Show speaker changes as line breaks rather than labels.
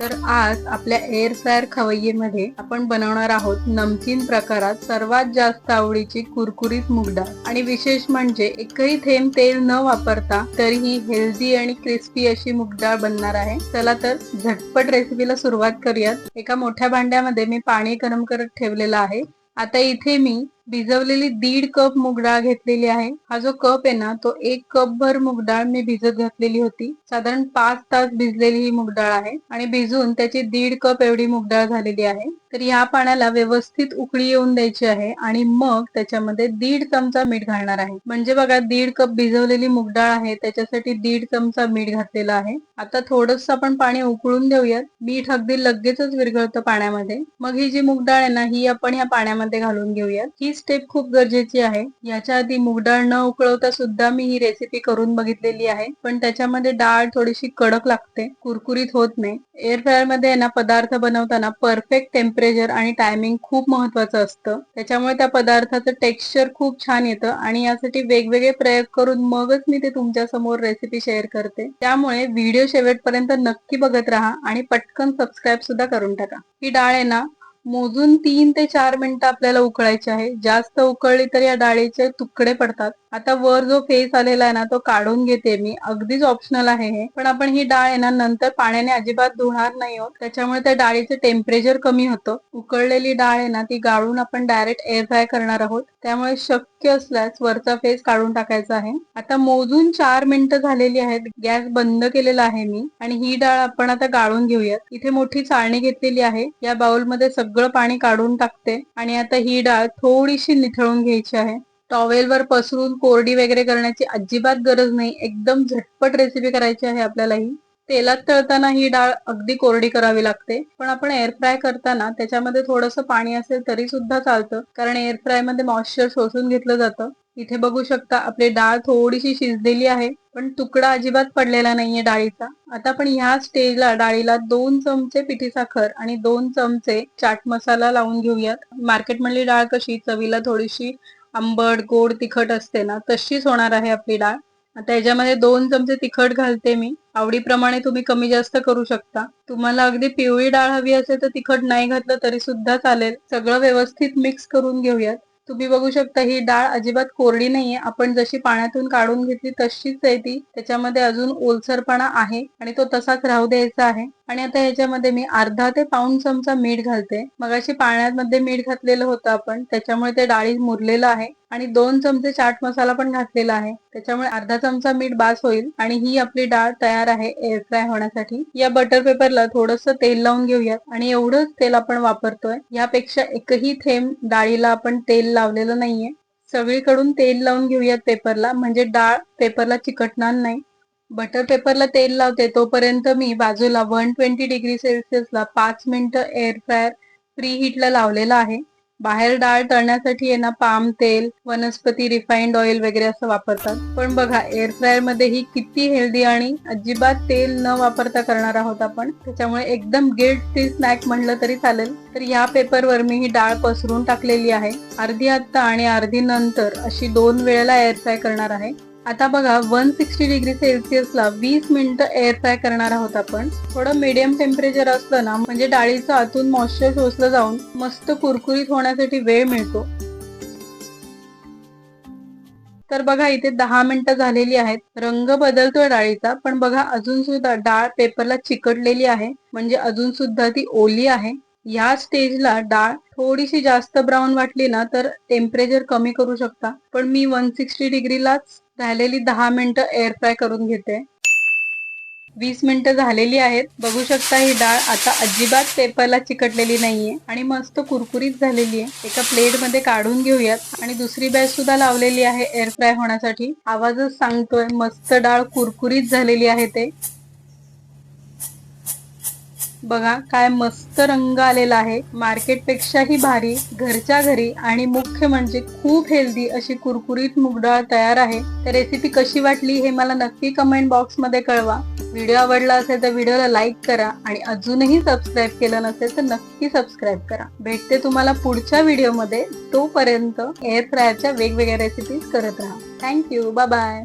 तर आज आपल्या एअर फ्रायर खवय्येमध्ये आपण बनवणार आहोत नमकीन प्रकारात सर्वात जास्त आवडीची कुरकुरीत मुगडाळ. आणि विशेष म्हणजे एकही थेंब तेल न वापरता तरीही हेल्दी आणि क्रिस्पी अशी मूग डाळ बनणार आहे. चला तर झटपट रेसिपीला सुरुवात करूयात. एका मोठ्या भांड्यामध्ये मी पाणी गरम करत ठेवलेलं आहे. आता इथे मी भिजवलेली दीड कप मूग डाळ घेतलेली आहे. हा जो कप आहे ना तो एक कप भर मूग डाळ मी भिजत घातलेली होती. साधारण पाच तास भिजलेली ही मूग डाळ आहे आणि भिजून त्याची दीड कप एवढी मूग डाळ झालेली आहे. तर या पाण्याला व्यवस्थित उकळी येऊन द्यायची आहे आणि मग त्याच्यामध्ये दीड चमचा मीठ घालणार आहे. म्हणजे बघा दीड कप भिजवलेली मूग डाळ आहे त्याच्यासाठी दीड चमचा मीठ घातलेला आहे. आता थोडस आपण पाणी उकळून देऊयात मीठ अगदी लगेचच विरघळतं पाण्यामध्ये. मग ही जी मूग डाळ आहे ना ही आपण या पाण्यामध्ये घालून घेऊयात. ही स्टेप खूप गरजेची आहे. याच्या आधी मूग डाळ न उकळवता सुद्धा मी ही रेसिपी करून बघितलेली आहे. पण त्याच्यामध्ये डाळ थोडीशी कडक लागते. कुरकुरीत होत नाही. एअर फ्रायरमध्ये ना पदार्थ बनवताना परफेक्ट टेम्परेचर आणि टायमिंग खूप महत्वाचं असतं. त्याच्यामुळे त्या पदार्थाचं टेक्स्चर खूप छान येतं आणि यासाठी वेगवेगळे प्रयोग करून मगच मी ते तुमच्यासमोर रेसिपी शेअर करते. त्यामुळे व्हिडिओ शेवटपर्यंत नक्की बघत राहा आणि पटकन सबस्क्राईब सुद्धा करून टाका. ही डाळ आहे ना मोजून तीन ते चार मिनिटं आपल्याला उकळायची आहे. जास्त उकळली तर या डाळीचे तुकडे पडतात. आता वर जो फेस आलेला आहे ना तो काढून घेते मी. अगदीच ऑप्शनल आहे हे. पण आपण ही डाळ आहे ना नंतर पाण्याने अजिबात धुणार नाही होत त्याच्यामुळे त्या डाळीचं टेम्परेचर कमी होतं. उकळलेली डाळ आहे ना ती गाळून आपण डायरेक्ट एअर फ्राय करणार आहोत. त्यामुळे शक्य असल्यास वरचा फेस काढून टाकायचा आहे. आता मोजून चार मिनिटं झालेली आहेत. गॅस बंद केलेला आहे मी. आणि ही डाळ आपण आता गाळून घेऊयात. इथे मोठी चाळणी घेतलेली आहे. या बाउलमध्ये सगळं पाणी काढून टाकते. आणि आता ही डाळ थोडीशी निथळून घ्यायची आहे. टॉवेलवर पसरून कोरडी वगैरे करण्याची अजिबात गरज नाही. एकदम झटपट रेसिपी करायची आहे आपल्याला ही. तेलात तळताना ही डाळ अगदी कोरडी करावी लागते. पण आपण एअर फ्राय करताना त्याच्यामध्ये थोडंसं पाणी असेल तरी सुद्धा चालतं. कारण एअर फ्रायमध्ये मॉइश्चर शोषून घेतलं जातं. इथे बघू शकता आपली डाळ थोडीशी शिजलेली आहे पण तुकडा अजिबात पडलेला नाहीये डाळीचा. आता आपण ह्या स्टेजला डाळीला दोन चमचे पिठी साखर आणि दोन चमचे चाट मसाला लावून घेऊयात. मार्केट मधली डाळ कशी चवीला थोडीशी आंबट गोड तिखट असते ना तशीच होणार आहे आपली डाळ. आता याच्यामध्ये दोन चमचे तिखट घालते मी. आवडीप्रमाणे तुम्ही कमी जास्त करू शकता. तुम्हाला अगदी पिवळी डाळ हवी असेल तर तिखट नाही घातलं तरी सुद्धा चालेल. सगळं व्यवस्थित मिक्स करून घेऊयात. तुम्ही बघू शकता ही डाळ अजिबात कोरडी नाहीये. आपण जशी पाण्यातून काढून घेतली तशीच आहे ती. त्याच्यामध्ये अजून ओलसरपणा आहे आणि तो तसाच राहू द्यायचा आहे. आणि आता ह्याच्यामध्ये मी अर्धा ते पाऊन चमचा मीठ घालते. मग अशी पाण्यामध्ये मीठ घातलेलं होतं आपण त्याच्यामुळे ते डाळी मुरलेलं आहे. आणि दोन चमचे चाट मसाला पण घातलेला आहे. त्याच्यामुळे अर्धा चमचा मीठ बास होईल. आणि ही आपली डाळ तयार आहे एअर फ्राय होण्यासाठी. या बटर पेपरला थोडस तेल लावून घेऊयात. आणि एवढंच तेल आपण वापरतोय. यापेक्षा एकही थेंब डाळीला आपण तेल लावलेलं नाहीये. सगळीकडून तेल लावून घेऊयात पेपरला म्हणजे डाळ पेपरला चिकटणार नाही. बटर पेपरला तेल लावते तोपर्यंत मी बाजूला वन ट्वेंटी डिग्री सेल्सिअसला पाच मिनिटं एअर फ्रायर प्री हीटला लावलेला आहे. बाहेर डाळ तळण्यासाठी आहे ना पाम तेल वनस्पती रिफाईंड ऑइल वगैरे असं वापरतात. पण बघा एअर फ्रायरमध्ये ही किती हेल्दी आणि अजिबात तेल न वापरता करणार आहोत आपण. त्याच्यामुळे एकदम गिल्ट फ्री स्नॅक म्हणलं तरी चालेल. तर ह्या पेपरवर मी ही डाळ पसरून टाकलेली आहे. अर्धी आत्ता आणि अर्धी नंतर अशी दोन वेळेला एअर फ्राय करणार आहे. आता बघा वन सिक्स्टी डिग्री सेल्सिअसला वीस मिनिटं एअर फ्राय करणार आहोत आपण. थोडं मीडियम टेम्परेचर असलं ना म्हणजे डाळीचं आतून मॉइश्चर शोषलं जाऊन मस्त कुरकुरीत होण्यासाठी वेळ मिळतो. तर बघा इथे दहा मिनिटं झालेली आहेत. रंग बदलतोय डाळीचा पण बघा अजून सुद्धा डाळ पेपरला चिकटलेली आहे. म्हणजे अजून सुद्धा ती ओली आहे. या स्टेजला डाळ थोडीशी जास्त ब्राऊन वाटली ना तर टेम्परेचर कमी करू शकता. पण मी वन सिक्स्टी डिग्रीलाच झालेली दहा मिनिटं एअर फ्राय करून घेते. वीस मिनिटं झालेली आहेत. बघू शकता ही डाळ आता अजिबात पेपरला चिकटलेली नाहीये आणि मस्त कुरकुरीत झालेली आहे. एका प्लेटमध्ये काढून घेऊयात. आणि दुसरी बॅच सुद्धा लावलेली आहे एअर फ्राय होण्यासाठी. आवाजच सांगतोय मस्त डाळ कुरकुरीत झालेली आहे ते. बघा काय मस्त रंग आलेला आहे. मार्केटपेक्षाही भारी घरच्या घरी आणि मुख्य म्हणजे खूप हेल्दी अशी कुरकुरीत मूग डाळ तयार आहे. तर रेसिपी कशी वाटली हे मला नक्की कमेंट बॉक्समध्ये कळवा. व्हिडिओ आवडला असेल तर व्हिडिओला लाईक करा आणि अजूनही सबस्क्राईब केलं नसेल तर नक्की सबस्क्राईब करा. भेटते तुम्हाला पुढच्या व्हिडिओमध्ये तोपर्यंत एअर फ्रायरच्या वेगवेगळ्या रेसिपीज करत राहा. Thank you bye